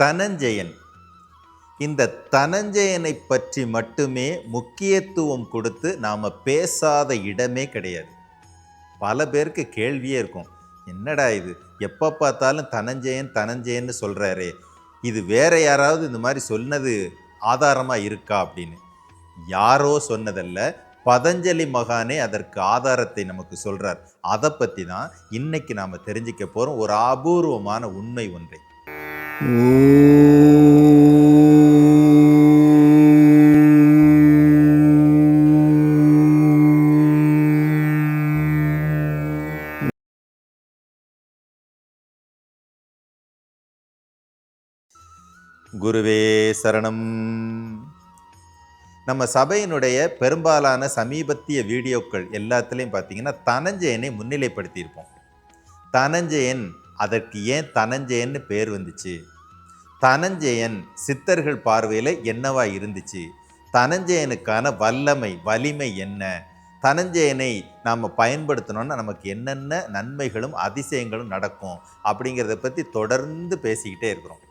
தனஞ்செயன். இந்த தனஞ்சயனை பற்றி மட்டுமே முக்கியத்துவம் கொடுத்து நாம் பேசாத இடமே கிடையாது. பல பேருக்கு கேள்வியே இருக்கும். என்னடா இது? எப்போ பார்த்தாலும் தனஞ்செயன் தனஞ்சயன்னு சொல்கிறாரே இது வேற யாராவது இந்த மாதிரி சொன்னது ஆதாரமாக இருக்கா அப்படின்னு. யாரோ சொன்னதல்ல. பதஞ்சலி மகானே அதற்கு ஆதாரத்தை நமக்கு சொல்கிறார் அதை பற்றி தான் இன்னைக்கு நாம் தெரிஞ்சுக்க போகிறோம் ஒரு அபூர்வமான உண்மை ஒன்றை. குருவே சரணம். நம்ம சபையினுடைய பெரும்பாலான சமீபத்திய வீடியோக்கள் எல்லாத்துலேயும் பார்த்தீங்கன்னா தனஞ்சயனை முன்னிலைப்படுத்தியிருப்போம். தனஞ்சயன் அதற்கு ஏன் தனஞ்சயன்னு பேர் வந்துச்சு? தனஞ்சயன் சித்தர்கள் பார்வையில் என்னவா இருந்துச்சு? தனஞ்சயனுக்கான வல்லமை வலிமை என்ன? தனஞ்சயனை நாம் பயன்படுத்தினோன்னா நமக்கு என்னென்ன நன்மைகளும் அதிசயங்களும் நடக்கும் அப்படிங்கிறத பற்றி தொடர்ந்து பேசிக்கிட்டே இருக்கிறோம்.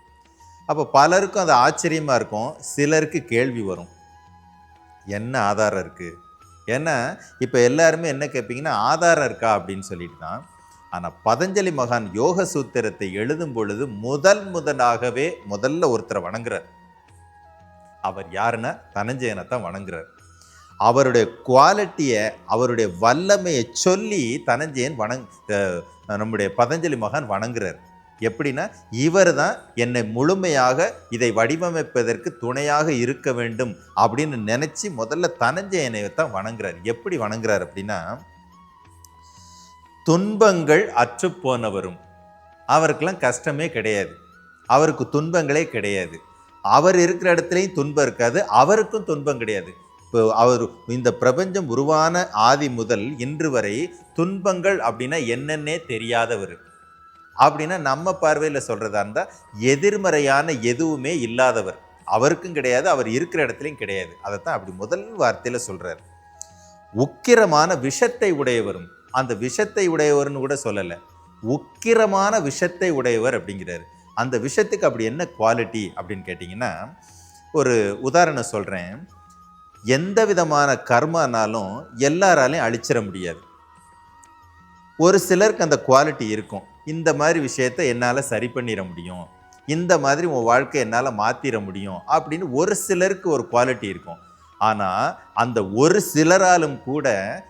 அப்போ பலருக்கும் அது ஆச்சரியமாக இருக்கும். சிலருக்கு கேள்வி வரும். என்ன ஆதாரம் இருக்குது ஏன்னா இப்போ எல்லாருமே என்ன கேட்பீங்கன்னா ஆதாரம் இருக்கா? அப்படின்னு சொல்லிட்டு தான் ஆனால் பதஞ்சலி மகான் யோக சூத்திரத்தை எழுதும் பொழுது முதல் முதலாகவே முதல்ல ஒருத்தரை வணங்குறார். அவர் யாருன்னா? தனஞ்சயனை தான் வணங்குறார். அவருடைய குவாலிட்டியை அவருடைய வல்லமையை சொல்லி தனஞ்சயன் வணங் நம்முடைய பதஞ்சலி மகான் வணங்குறார். எப்படின்னா இவர் தான் என்னை முழுமையாக இதை வடிவமைப்பதற்கு துணையாக இருக்க வேண்டும் அப்படின்னு நினச்சி முதல்ல தனஞ்சயனை தான் வணங்குறார். எப்படி வணங்குறார் அப்படின்னா துன்பங்கள் அற்றுப்போனவரும். அவருக்கெல்லாம் கஷ்டமே கிடையாது. அவருக்கு துன்பங்களே கிடையாது. அவர் இருக்கிற இடத்துலையும் துன்பம் இருக்காது. அவருக்கும் துன்பம் கிடையாது. இப்போ அவர் இந்த பிரபஞ்சம் உருவான ஆதி முதல் இன்று வரை துன்பங்கள் அப்படின்னா என்னென்னே தெரியாதவர். அப்படின்னா நம்ம பார்வையில் சொல்கிறதா இருந்தால் எதிர்மறையான எதுவுமே இல்லாதவர். அவருக்கும் கிடையாது அவர் இருக்கிற இடத்துலையும் கிடையாது. அதைத்தான் அப்படி முதல் வார்த்தையில் சொல்கிறார் உக்கிரமான விஷத்தை உடையவரும். அந்த விஷத்தை உடையவர்னு கூட சொல்லலை. உக்கிரமான விஷத்தை உடையவர் அப்படிங்கிறாரு. அந்த விஷத்துக்கு அப்படி என்ன குவாலிட்டி அப்படின்னு கேட்டிங்கன்னா ஒரு உதாரணம் சொல்கிறேன் எந்த விதமான கர்மானாலும் எல்லாராலையும் அழிச்சிட முடியாது. ஒரு சிலருக்கு அந்த குவாலிட்டி இருக்கும். இந்த மாதிரி விஷயத்தை என்னால் சரி பண்ணிட முடியும். இந்த மாதிரி உன் வாழ்க்கை என்னால் மாற்றிட முடியும் அப்படின்னு ஒரு சிலருக்கு ஒரு குவாலிட்டி இருக்கும். ஆனால் அந்த ஒரு சிலராலும் கூட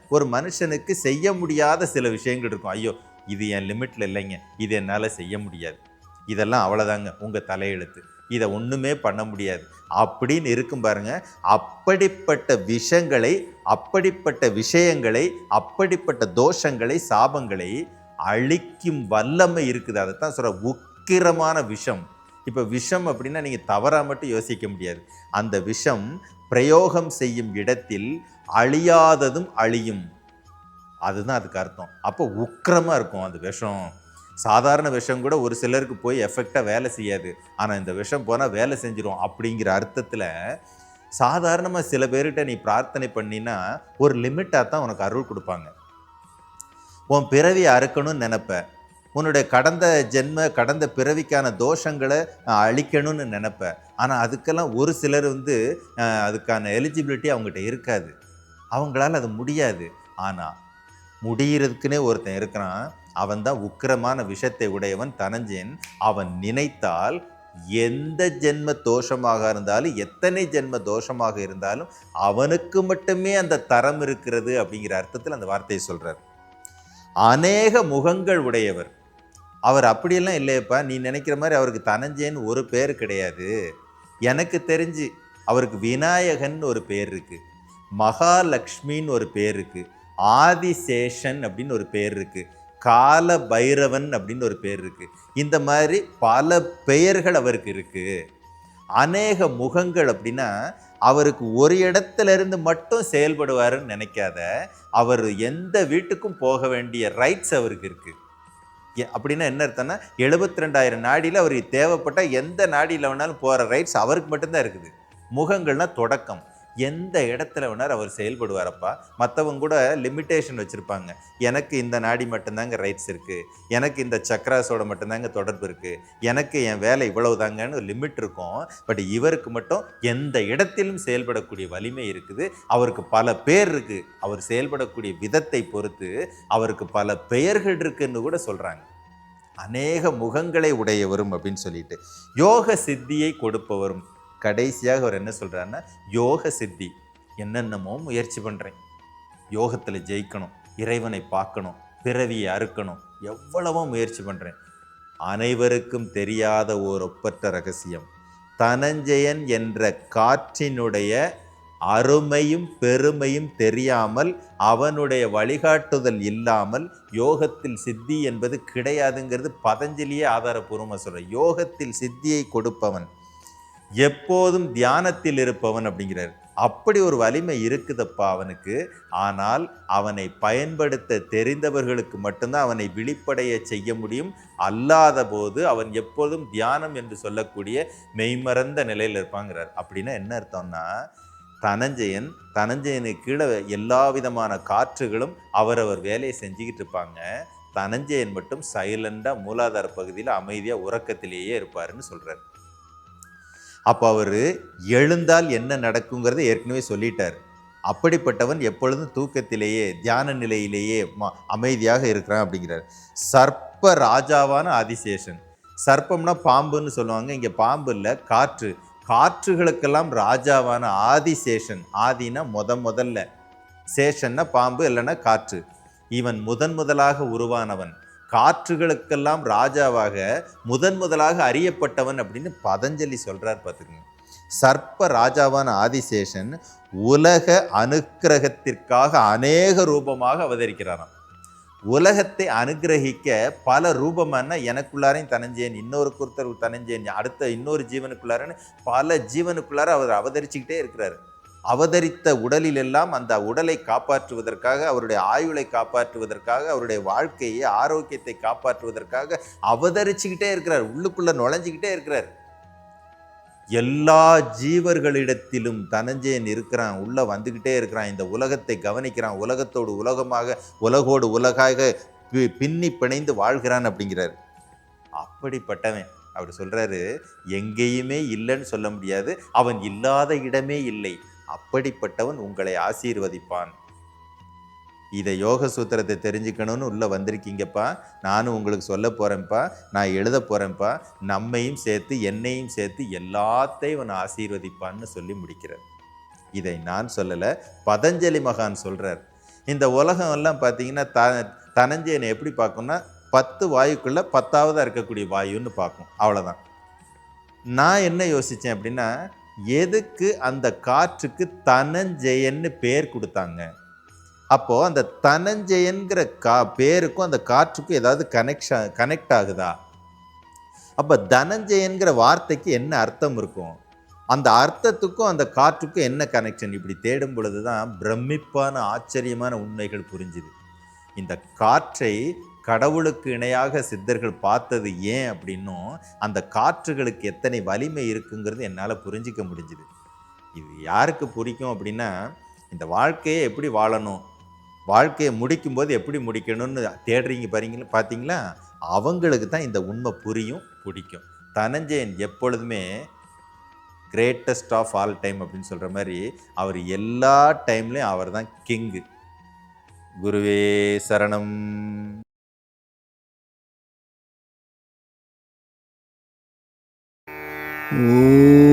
ஒரு மனுஷனுக்கு செய்ய முடியாத சில விஷயங்கள் இருக்கும். ஐயோ இது என் லிமிட்டில் இல்லைங்க. இது என்னால் செய்ய முடியாது. இதெல்லாம் அவ்வளோதாங்க உங்கள் தலையெழுத்து. இதை ஒன்றுமே பண்ண முடியாது. அப்படின்னு இருக்கும் பாருங்க. அப்படிப்பட்ட விஷங்களை அப்படிப்பட்ட விஷயங்களை அப்படிப்பட்ட தோஷங்களை சாபங்களை அழிக்கும் வல்லமை இருக்குது. அதைத்தான் சொல்கிற உக்கிரமான விஷம். இப்போ விஷம் அப்படின்னா நீங்கள் தவறாக மட்டும் யோசிக்க முடியாது. அந்த விஷம் பிரயோகம் செய்யும் இடத்தில் அழியாததும் அழியும். அதுதான் அதுக்கு அர்த்தம். அப்போ உக்கிரமாக இருக்கும் அந்த விஷம். சாதாரண விஷம் கூட ஒரு சிலருக்கு போய் எஃபெக்டாக வேலை செய்யாது. ஆனால் இந்த விஷம் போனால் வேலை செஞ்சிடும் அப்படிங்கிற அர்த்தத்தில் சாதாரணமாக சில பேர்கிட்ட நீ பிரார்த்தனை பண்ணினா ஒரு லிமிட்டாக தான் உனக்கு அருள் கொடுப்பாங்க. உன் பிறவியை அறுக்கணும்னு நினப்பேன் உன்னுடைய கடந்த ஜென்ம கடந்த பிறவிக்கான தோஷங்களை அழிக்கணும்னு நினப்பேன். ஆனால் அதுக்கெல்லாம் ஒரு சிலர் வந்து அதுக்கான எலிஜிபிலிட்டி அவங்ககிட்ட இருக்காது. அவங்களால அது முடியாது. ஆனால் முடிகிறதுக்குன்னே ஒருத்தன் இருக்கிறான். அவன் தான் உக்கிரமான விஷத்தை உடையவன் தனஞ்சன். அவன் நினைத்தால் எந்த ஜென்ம தோஷமாக இருந்தாலும் எத்தனை ஜென்ம தோஷமாக இருந்தாலும் அவனுக்கு மட்டுமே அந்த தரம் இருக்கிறது அப்படிங்கிற அர்த்தத்தில் அந்த வார்த்தையை சொல்கிறார் அநேக முகங்கள் உடையவர். அவர் அப்படியெல்லாம் இல்லையப்பா நீ நினைக்கிற மாதிரி அவருக்கு தனஞ்சேன்னு ஒரு பேர் கிடையாது. எனக்கு தெரிஞ்சு அவருக்கு விநாயகன் ஒரு பேர் இருக்குது மகாலட்சுமின்னு ஒரு பேர் இருக்குது ஆதிசேஷன் அப்படின்னு ஒரு பேர் இருக்குது கால பைரவன் அப்படின்னு ஒரு பேர் இருக்குது இந்த மாதிரி பல பெயர்கள் அவருக்கு இருக்குது அநேக முகங்கள் அப்படின்னா அவருக்கு ஒரு இடத்துல இருந்து மட்டும் செயல்படுவாருன்னு நினைக்காத அவர் எந்த வீட்டுக்கும் போக வேண்டிய ரைட்ஸ் அவருக்கு இருக்குது அப்படின்னா என்ன அர்த்தம்னா எழுபத்தி ரெண்டாயிரம் நாடியில் அவருக்கு தேவைப்பட்ட எந்த நாடியில் வேணாலும் போகிற ரைட்ஸ் அவருக்கு மட்டும்தான் இருக்குது. முகங்கள்னா தொடக்கம். எந்த இடத்துல வேணாலும் அவர் செயல்படுவாரப்பா. மற்றவங்க கூட லிமிட்டேஷன் வச்சுருப்பாங்க. எனக்கு இந்த நாடி மட்டும்தாங்க ரைட்ஸ் இருக்குது எனக்கு இந்த சக்ராஸோட மட்டும்தாங்க தொடர்பு இருக்குது எனக்கு என் வேலை இவ்வளவுதாங்கன்னு ஒரு லிமிட் இருக்கும். பட் இவருக்கு மட்டும் எந்த இடத்திலும் செயல்படக்கூடிய வலிமை இருக்குது. அவருக்கு பல பேர் இருக்குது அவர் செயல்படக்கூடிய விதத்தை பொறுத்து அவருக்கு பல பெயர்கள் இருக்குன்னு கூட சொல்கிறாங்க அநேக முகங்களை உடையவரும் அப்படின்னு சொல்லிட்டு யோக சித்தியை கொடுப்பவரும் கடைசியாக அவர் என்ன சொல்கிறாருன்னா யோக சித்தி என்னென்னமோ முயற்சி பண்ணுறேன் யோகத்தில் ஜெயிக்கணும் இறைவனை பார்க்கணும் பிறவியை அறுக்கணும் எவ்வளவோ முயற்சி பண்ணுறேன் அனைவருக்கும் தெரியாத ஓர் ஒப்பற்ற ரகசியம். தனஞ்சயன் என்ற காற்றினுடைய அருமையும் பெருமையும் தெரியாமல் அவனுடைய வழிகாட்டுதல் இல்லாமல் யோகத்தில் சித்தி என்பது கிடையாதுங்கிறது பதஞ்சலியே ஆதாரபூர்வமாக சொல்கிறேன் யோகத்தில் சித்தியை கொடுப்பவன் எப்போதும் தியானத்தில் இருப்பவன் அப்படிங்கிறார். அப்படி ஒரு வலிமை இருக்குதப்பா அவனுக்கு. ஆனால் அவனை பயன்படுத்த தெரிந்தவர்களுக்கு மட்டும்தான் அவனை விழிப்படைய செய்ய முடியும். அல்லாத போது அவன் எப்போதும் தியானம் என்று சொல்லக்கூடிய மெய்மறந்த நிலையில் இருப்பாங்கிறார். அப்படின்னா என்ன அர்த்தம்னா தனஞ்சயன் தனஞ்சயனுக்கு கீழே எல்லா விதமான காற்றுகளும் அவரவர் வேலையை செஞ்சுக்கிட்டு இருப்பாங்க. தனஞ்சயன் மட்டும் சைலண்டாக மூலாதார பகுதியில் அமைதியாக உறக்கத்திலேயே இருப்பாருன்னு சொல்கிறார் அப்போ அவர் எழுந்தால் என்ன நடக்குங்கிறத ஏற்கனவே சொல்லிட்டார். அப்படிப்பட்டவன் எப்பொழுதும் தூக்கத்திலேயே தியான நிலையிலேயே ம- அமைதியாக இருக்கிறான் அப்படிங்கிறார். சர்ப்ப ராஜாவான ஆதிசேஷன். சர்ப்பம்னா பாம்புன்னு சொல்லுவாங்க. இங்கே பாம்பு இல்லை காற்று. காற்றுகளுக்கெல்லாம் ராஜாவான ஆதிசேஷன். ஆதினா முத முதல்ல. சேஷன்னா பாம்பு இல்லைன்னா காற்று. இவன் முதன் முதலாக உருவானவன். காற்றுகளுக்கெல்லாம் ராஜாவாக முதன் முதலாக அறியப்பட்டவன் அப்படின்னு பதஞ்சலி சொல்கிறார் பார்த்துக்கங்க. சர்ப்ப ராஜாவான ஆதிசேஷன் உலக அனுக்கிரகத்திற்காக அநேக ரூபமாக அவதரிக்கிறாராம். உலகத்தை அனுகிரகிக்க பல ரூபமான எனக்குள்ளாரையும் தனஞ்சேன் இன்னொரு குருத்தர் தனஞ்சேன் அடுத்த இன்னொரு ஜீவனுக்குள்ளாரன்னு பல ஜீவனுக்குள்ளார அவர் அவதரிச்சுக்கிட்டே இருக்கிறாரு. அவதரித்த உடலில் எல்லாம் அந்த உடலை காப்பாற்றுவதற்காக அவருடைய ஆயுளை காப்பாற்றுவதற்காக அவருடைய வாழ்க்கையை ஆரோக்கியத்தை காப்பாற்றுவதற்காக அவதரிச்சுக்கிட்டே இருக்கிறார். உள்ளுக்குள்ளே நுழைஞ்சிக்கிட்டே இருக்கிறார். எல்லா ஜீவர்களிடத்திலும் தனஞ்சேன் இருக்கிறான். உள்ளே வந்துக்கிட்டே இருக்கிறான். இந்த உலகத்தை கவனிக்கிறான். உலகத்தோடு உலகமாக உலகோடு உலகாக பி- பின்னி பிணைந்து வாழ்கிறான் அப்படிங்கிறார். அப்படிப்பட்டவன். அவர் சொல்கிறாரு எங்கேயுமே இல்லைன்னு சொல்ல முடியாது. அவன் இல்லாத இடமே இல்லை. அப்படிப்பட்டவன் உங்களை ஆசீர்வதிப்பான். இதை யோக சூத்திரத்தை தெரிஞ்சுக்கணும்னு உள்ளே வந்திருக்கீங்கப்பா. நானும் உங்களுக்கு சொல்ல போகிறேன்ப்பா நான் எழுத போகிறேன்ப்பா நம்மையும் சேர்த்து என்னையும் சேர்த்து எல்லாத்தையும் அவன் ஆசீர்வதிப்பான்னு சொல்லி முடிக்கிறார். இதை நான் சொல்லலை. பதஞ்சலி மகான் சொல்கிறார் இந்த உலகம் எல்லாம் பார்த்தீங்கன்னா த தனஞ்சயனை எப்படி பார்க்கும்னா பத்து வாயுக்குள்ளே பத்தாவதாக இருக்கக்கூடிய வாயுன்னு பார்க்கும். அவ்வளோதான் நான் என்ன யோசித்தேன் அப்படின்னா எதுக்கு அந்த காற்றுக்கு தனஞ்செயன்னு பேர் கொடுத்தாங்க? அப்போ அந்த தனஞ்செயன்கிற கா பேருக்கும் அந்த காற்றுக்கும் ஏதாவது கனெக்ஷன் கனெக்ட் ஆகுதா? அப்போ தனஞ்செயன்கிற வார்த்தைக்கு என்ன அர்த்தம் இருக்கும்? அந்த அர்த்தத்துக்கும் அந்த காற்றுக்கும் என்ன கனெக்ஷன் இப்படி தேடும் பொழுது தான் பிரமிப்பான ஆச்சரியமான உண்மைகள் புரிஞ்சுது. இந்த காற்றை கடவுளுக்கு இணையாக சித்தர்கள் பார்த்தது ஏன் அப்படின்னும் அந்த காற்றுகளுக்கு எத்தனை வலிமை இருக்குங்கிறது என்னால் புரிஞ்சிக்க முடிஞ்சுது. இது யாருக்கு பிடிக்கும் அப்படின்னா இந்த வாழ்க்கையை எப்படி வாழணும்? வாழ்க்கையை முடிக்கும்போது எப்படி முடிக்கணும்னு தேடுறீங்க பாருங்களா பார்த்தீங்களா அவங்களுக்கு தான் இந்த உண்மை புரியும் பிடிக்கும். தனஞ்சயன் எப்பொழுதுமே கிரேட்டஸ்ட் ஆஃப் ஆல் டைம் அப்படின்னு சொல்கிற மாதிரி அவர் எல்லா டைம்லேயும் அவர் தான் கிங்கு குருவே சரணம். Ooh.